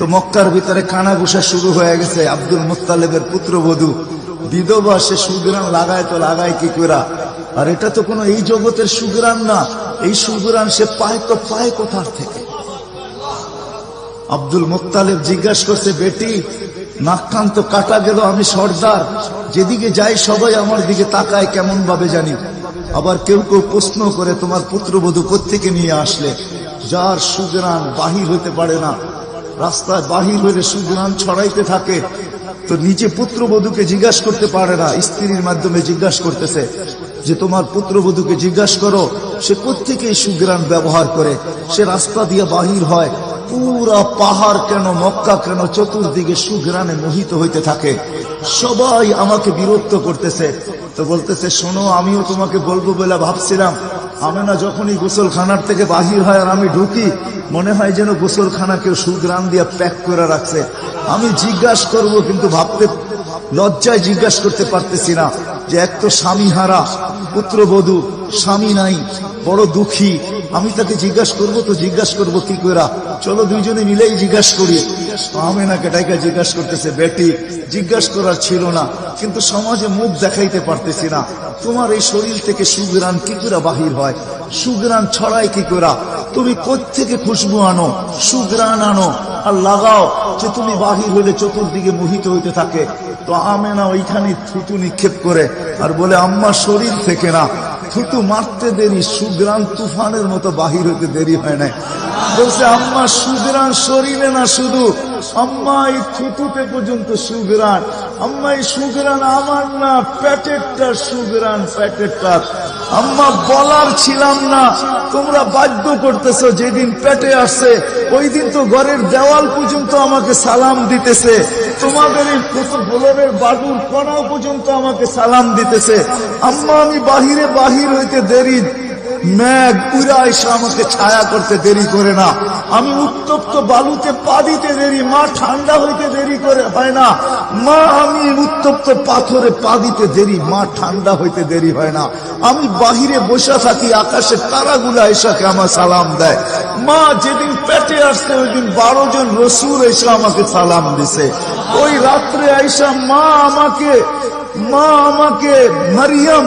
তো মক্কার ভিতরে কানাঘুষা শুরু হয়ে গেছে। আব্দুল মুত্তালেবের পুত্রবধূ, বিধবা সে সুগ্রান লাগায় তো লাগায় কি করা আর এটা তো কোনো এই জগতের সুগ্রান না, এই সুগ্রান সে পায় তো পায় কোথার থেকে? আব্দুল মুত্তালেব জিজ্ঞাসা করছে, বেটি, নাক কান তো কাটা গেল, আমি সর্দার। যেদিকে যাই সবাই আমার দিকে তাকায় কেমন ভাবে জানি। আবার কেউ কেউ প্রশ্ন করে, তোমার পুত্রবধূ কোথেকে নিয়ে আসলে? যার সুগ্রান বাহির হতে পারে না। রাস্তায় বাহির হলে সুগ্রান ছড়াইতে থাকে। তো নিচে পুত্রবধূকে জিজ্ঞাসা করতে পারে না, স্ত্রীর মাধ্যমে জিজ্ঞাসা করতেছে যে, তোমার পুত্রবধূকে জিজ্ঞাসা করো, সে কোথেকে এই সুগ্রান ব্যবহার করে? সে রাস্তা দিয়ে বাহির হয়, পুরা পাহাড় কেন, মক্কা কেন, চতুর্দিকে সুগ্রানে মোহিত হইতে থাকে? সবাই আমাকে বিরক্ত করতেছে। তো বলতেছে, শোনো, আমিও তোমাকে বলব বলে ভাবছিলাম। আমি না যখনই গোসলখানার থেকে বাহির হয় আর আমি ঢুকি মনে হয় যেন গোসলখানা কেউ সুগ্রাম দিয়ে প্যাক করে রাখছে। আমি জিজ্ঞাসা করব, কিন্তু ভাবতে, লজ্জায় জিজ্ঞাসা করতে পারতেছি না যে এক তো স্বামী হারা পুত্রবধূ, স্বামী নাই, বড় দুঃখী আমি তাকে জিজ্ঞাসা করব, তো জিজ্ঞাসা করব কি করা চলো দুইজনে মিলেই জিজ্ঞাসা করি। আমি না কেটাইকা জিজ্ঞাসা করতেছে, বেটি, জিজ্ঞাসা করার ছিল না, কিন্তু সমাজে মুখ দেখাইতে পারতেছি না। তোমার এই শরীর থেকে সুগ্রান কি করে বাহির হয়? সুগ্রান ছড়ায় কি করা তুমি থেকে খুশবু আনো? সুগ্রান আনো। আর লাগাও যে তুমি বাহির হলে চতুর্দিকে মোহিত হইতে থাকে। তো আমেনা ওইখানে থুতু নিক্ষেপ করে আর বলে, আম্মা, শরীর থেকে না। থুতু মারতে দেরি সুগ্রাম তুফানের মতো বাহির হতে দেরি হয় নাই। বলছে, আম্মা সুগ্রাম শরীরে না শুধু। আম্মা, এই থুতুতে পর্যন্ত সুগ্রান আম্মা, এই আমার না প্যাকেটটা সুগ্রান প্যাটেরটা আম্মা, বলার ছিলাম না। তোমরা বাধ্য করতেছ, যেদিন পেটে আসছে ওই দিন তো ঘরের দেওয়াল পর্যন্ত আমাকে সালাম দিতেছে। তোমাদের এই গোলরের বাদুর কড়াও পর্যন্ত আমাকে সালাম দিতেছে। আম্মা, আমি বাহিরে বাহির হইতে দেরি ম্যাগ উড়া এসে আমাকে ছায়া করতে দেরি করে না। আমি উত্তপ্ত বালুতে পা দিতে দেরি, মা ঠান্ডা হইতে দেরি করে, হয় না। মা, আমি উত্তপ্ত পাথরে পা দিতে দেরি, মা ঠান্ডা হইতে দেরি হয় না। আমি বাহিরে বসে থাকি আকাশের তারাগুলা এসাকে আমার সালাম দেয়। মা, যেদিন পেটে আসছে ওই দিন বারো জন রসুর এসে আমাকে সালাম দিছে। ওই রাত্রে আইসা মা আমাকে মা আমাকে, মারিয়াম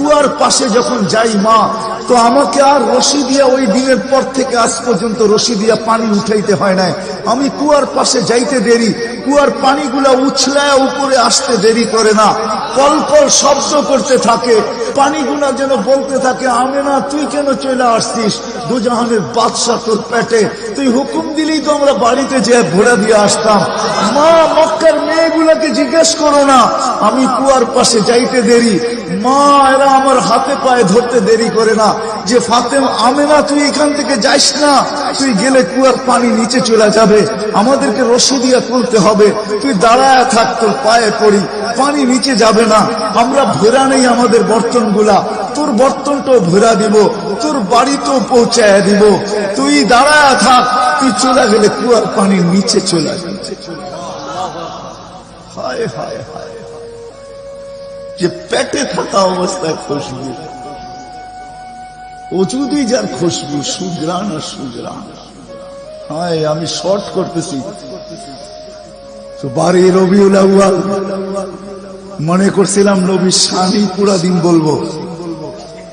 কুয়ার পাশে যখন যাই মা, তো আমাকে আর রশি দিয়া ওই দিনের পর থেকে আজ পর্যন্ত রশি দিয়া পানি উঠাইতে হয় নাই। আমি কুয়ার পাশে যাইতে দেরি, কুয়ার পানিগুলা উছলায় উপরে আসতে দেরি করে না। কল কল শব্দ করতে থাকে, পানিগুলা যেন বলতে থাকে আমি না তুই কেন চলে আসছিস? দুজাহানের বাদশাহ তোর পেটে। তুই হুকুম দিলেই তো আমরা বাড়িতে যে ঘোরা দিয়ে আসতাম। মা, মক্কার মেয়েগুলাকে জিজ্ঞেস করো না, আমি কুয়ার পাশে যাইতে দেরি মা, এরা আমার হাতে পায়ে ধরতে দেরি করে না। যে ফাতেম, আমেনা, তুই এখান থেকে যাইস না। তুই গেলে কুয়ার পানি নিচে চলে যাবে। আমাদেরকে রশি দিয়ে তুলতে হবে। তুই দাঁড়ায় থাক, তোর পায়ে পড়ি। পানি নিচে যাবে না। আমরা ভেরা নেই আমাদের বর্তনগুলা। তোর বর্তনটাও ভেরা দিব। তোর বাড়িতেও পৌঁছায় দিব। তুই দাঁড়ায় থাক। তুই চলে গেলে কুয়ার পানি নিচে চলে যাবে। হায় হায় হায়। যে পেটে থাকা অবস্থায় খুশবু অজুদি যার খুশবু সুগ্রান আর সুগ্রান হায় আমি শর্ট করতেছি বারে রবিউল আউয়াল মনে করছিলাম নবী স্বামী পুরা দিন বলব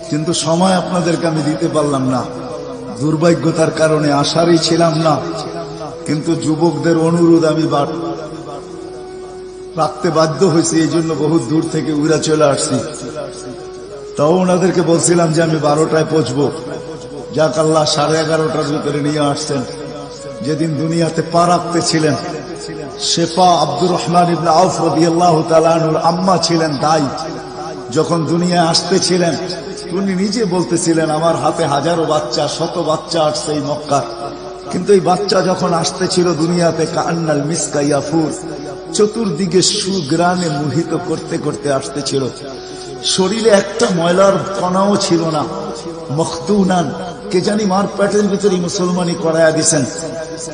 কিন্তু সময় আপনাদেরকে আমি দিতে পারলাম না দুর্ভাগ্যতার কারণে আসারই ছিলাম না কিন্তু যুবকদের অনুরোধ আমি বাট- রাখতে বাধ্য হয়েছি, এই জন্য বহু দূর থেকে উড়া চলে আসছি। তাও ওনাদেরকে বলছিলাম যে আমি বারোটায় পৌঁছবো। যাক আল্লাহ, সাড়ে এগারোটার ভিতরে নিয়ে আসছেন। যেদিন দুনিয়াতে পা রাখতে ছিলেন, শেফা আব্দুর রহমান ইবনা আউফ রবি আল্লাহ তালানুর আম্মা ছিলেন দায়ী যখন দুনিয়ায় আসতেছিলেন উনি নিজে বলতেছিলেন, আমার হাতে হাজারো বাচ্চা, শত বাচ্চা আসছে এই মক্কার। কিন্তু এই বাচ্চা যখন আসতেছিল দুনিয়াতে কান্নাল মিসকা ইয়াফুর। চতুর্দিকে সুগ্রানে মোহিত করতে করতে আসতেছিল। শরীরে একটা ময়লার কণাও ছিল না। মখতুনান কে জানি মার পেটের ভিতরে মুসলমানি করায়া দিছেন।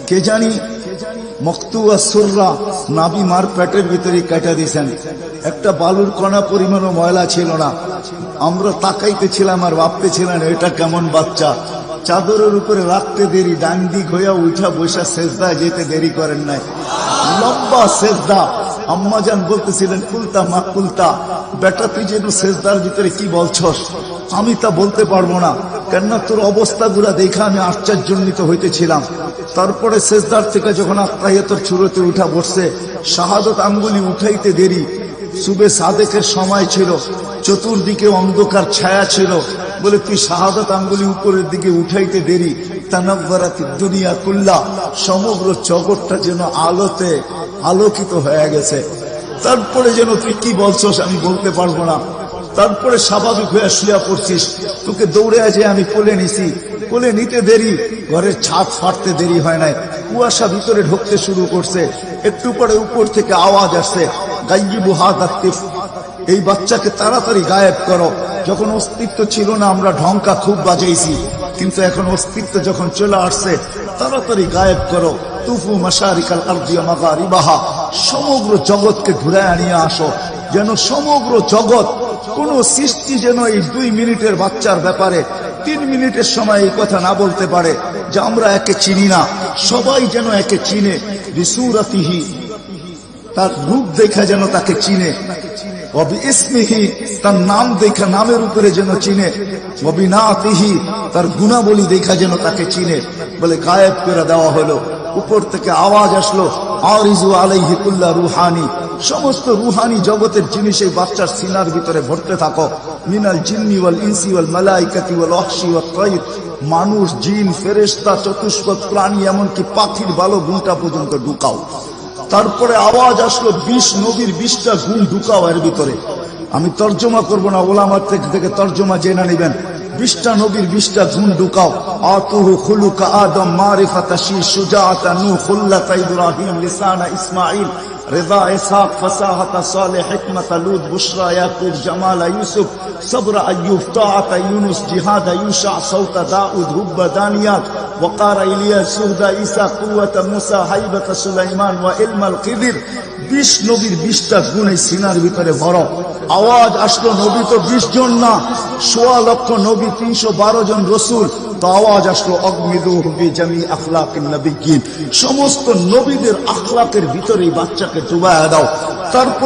কে জানি মকতুয়া সুররা নাবি মার পেটের ভিতরে কাটা দিছেন। একটা বালুর কণা পরিমাণও ময়লা ছিল না। আমরা তাকাইতেছিলাম আর ভাবতেছিলাম, এটা কেমন বাচ্চা? চাদরের উপরে রাখতে দেরি, ডান দিক হইয়া উঠা বৈশা সেজদায় যেতে দেরি করেন নাই। লম্বা সেজদা। আম্মাজান বলতেছিলেন কুলতা মা কুলতা বেটা, তুই যেন সেজদার ভিতরে কি বলছস? আমি তা বলতে পারব না। কেননা তোর অবস্থা অবস্থাগুলা দেখে আমি আশ্চর্যজনিত হইতেছিলাম। তারপরে সেজদার থেকে যখন আত্মাহিয়তর চুরোতে উঠা বসছে, শাহাদত আঙ্গুলি উঠাইতে দেরি। সুবে সাদেকের সময় ছিল। চতুর্দিকে অন্ধকার ছায়া ছিল। বলে, তুই শাহাদত আঙ্গুলি উপরের দিকে উঠাইতে দেরি। দুনিয়া কুল্লা, সমগ্র জগৎটা যেন আলোতে আলোকিত হয়ে গেছে। তারপরে যেন তুই কি বলছস আমি বলতে পারব না। তারপরে স্বাভাবিক হয়ে শুয়া পড়ছিস। তোকে দৌড়ে আছে আমি কোলে নিছি। কোলে নিতে দেরি, ঘরের ছাদ ফাটতে দেরি হয় নাই। কুয়াশা ভিতরে ঢুকতে শুরু করছে। একটু পরে উপর থেকে আওয়াজ আসছে গাইবু হাত আত্মিফ এই বাচ্চাকে তাড়াতাড়ি গায়েব করো। যখন অস্তিত্ব ছিল না, আমরা ঢঙ্কা খুব বাজাইছি। কিন্তু এখন অস্তিত্ব যখন চলে আসছে, তাড়াতাড়ি গায়েব করো। তুফু মাসারিকাল আর্দিয়া সমগ্র জগৎকে ঘুরে আনিয়ে আসো। যেন সমগ্র জগৎ কোন সৃষ্টি যেন এই দুই মিনিটের বাচ্চার ব্যাপারে, তিন মিনিটের সময় এই কথা না বলতে পারে, যে আমরা একে চিনি না। সবাই যেন একে চিনে। বিসুরাতিহি, তার রূপ দেখা যেন তাকে চিনে। তার নাম দেখা, নামের উপরে যেন চিনে। অবি না তার গুণাবলী দেখা যেন তাকে চিনে। বলে গায়েব করে দেওয়া হলো। উপর থেকে আওয়াজ আসলো, আরিজু আলাইহি কুল্লা রুহানি। সমস্ত রুহানি জগতের জিনিস এই বাচ্চার সিনার ভিতরে ভরতে থাকো। মিনাল জিন্নি ওয়াল ইনসি ওয়াল মালাইকাতি ওয়াল ওয়াত তাইর। মানুষ, জিন, ফেরেশতা, চতুষ্পদ, প্রাণী, এমনকি পাখির ভালো গুণটা পর্যন্ত ঢুকাও। তারপরে আওয়াজ আসলো বিশ নবীর বিশটা গুণ ঢুকাও এর ভিতরে। আমি তর্জমা করব না, ওলামার থেকে থেকে তর্জমা জেনে নেবেন। বিশটা নবীর বিশটা গুণ ঢুকাও। আতুহু আদম মারিফাতা শি সুজাতা নূ খুল্লাতা ইব্রাহিম رضا إسحاق فصاحة صالح حكمة لوط بشرى يعقوب جمال يوسف صبر أيوب طاعة يونس جهاد يوشع صوت داود هب دانيال وقار إلياس سهد عيسى قوة موسى হাইবত সুলাইমান ওয়া ইলমাল কিদির বিশ নবীর বিশটা গুণ এই সিনার ভিতরে বড় আওয়াজ আসলো নবী তো বিশ জন না সোয়া লক্ষ নবী তিনশো বারো জন রসুল তো আওয়াজ আসলো অগ্নিদু হবি জামি আখলাক নবী সমস্ত নবীদের আখলাকের ভিতরে এই বাচ্চাকে ডুবায়া দাও। তারপর